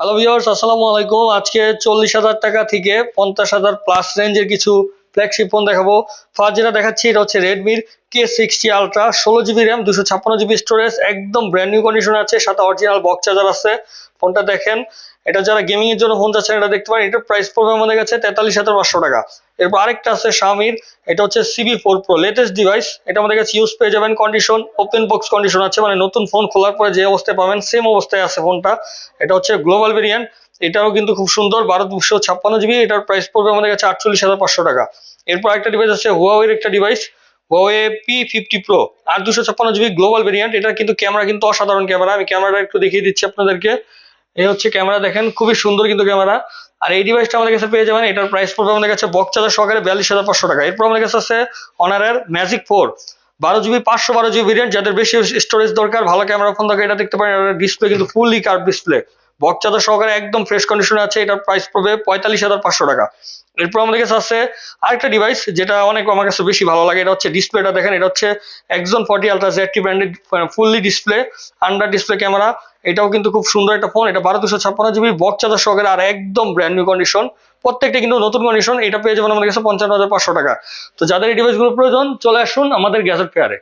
Hello viewers আসসালামু আলাইকুম। আজকে চল্লিশ হাজার টাকা থেকে পঞ্চাশ হাজার প্লাস রেঞ্জের কিছু ফ্ল্যাগশিপ ফোন দেখাবো। ফার্স্ট যেটা দেখাচ্ছি, এটা হচ্ছে রেডমির কে সিক্সটি আলট্রা ষোলো জিবি র্যাম দুশো ছাপ্পান্ন জিবি স্টোরেজ একদম ব্র্যান্ড নিউ কন্ডিশন আছে, সাথে অরিজিনাল বক্স চার্জার আছে। ফোনটা দেখেন, এটা যারা গেমিং এর জন্য ফোন চাচ্ছেন, এটা দেখতে পারেন, এটার প্রাইস পড়বে আমাদের কাছে তেতাল্লিশ হাজার পাঁচশো টাকা। এরপর আরেকটা আছে শামির এটা হচ্ছে Civi four pro latest device এটা আমাদের কাছে ইউজ পেয়ে যাবেন কন্ডিশন ওপেন বক্স কন্ডিশন আছে মানে নতুন ফোন খোলার পরে যে অবস্থায় পাবেন সেম অবস্থায় আছে ফোনটা এটা হচ্ছে গ্লোবাল ভেরিয়েন্ট এটাও কিন্তু খুব সুন্দর, বারো দুশো ছাপ্পান্ন জিবি এটার প্রাইস পড়বে আমাদের কাছে আটচল্লিশ হাজার পাঁচশো টাকা। এরপর একটা ডিভাইস আছে হুয়াওয়ের একটা ডিভাইস আর দুশো ছাপ্পান্ন গ্লোবাল কিন্তু ক্যামেরা কিন্তু অসাধারণ ক্যামেরা আমি একটু দেখিয়ে দিচ্ছি আপনাদেরকে। হচ্ছে ক্যামেরা দেখেন, খুবই সুন্দর কিন্তু ক্যামেরা আর আমাদের কাছে পেয়ে যাবেন, এটার প্রাইস আমাদের কাছে সহকারে হাজার পাঁচশো টাকা। এরপর আমাদের কাছে ম্যাজিক ফোর বারো জিবি পাঁচশো বারো জিবি ভেরিয়েন্ট যাদের বেশি স্টোরেজ দরকার, ভালো ক্যামেরা ফোন দরকার, এটা দেখতে পারেন ডিসপ্লে কিন্তু ফুললি কার্ভ ডিসপ্লে চার্জার সহকারে একদম ফ্রেশ কন্ডিশনে আছে, এটার প্রাইস পড়বে পঁয়তাল্লিশ হাজার পাঁচশো টাকা। এরপর আমাদের কাছে আছে আরেকটা ডিভাইস যেটা অনেক আমার কাছে বেশি ভালো লাগে, এটা হচ্ছে ডিসপ্লেটা দেখেন, এটা হচ্ছে একজন forty ultra Z T branded fully display under display camera এটাও কিন্তু খুব সুন্দর একটা ফোন এটা বারো দুশো ছাপ্পান্ন জিবি চার্জার সহকারে আর একদম ব্র্যান্ড নিউ কন্ডিশন প্রত্যেকটা কিন্তু নতুন কন্ডিশন এটা পেয়ে যাবেন আমাদের কাছে পঞ্চান্ন হাজার পাঁচশো টাকা। তো যাদের এই ডিভাইসগুলো প্রয়োজন, চলে আসুন আমাদের গ্যাজেট ফেয়ারে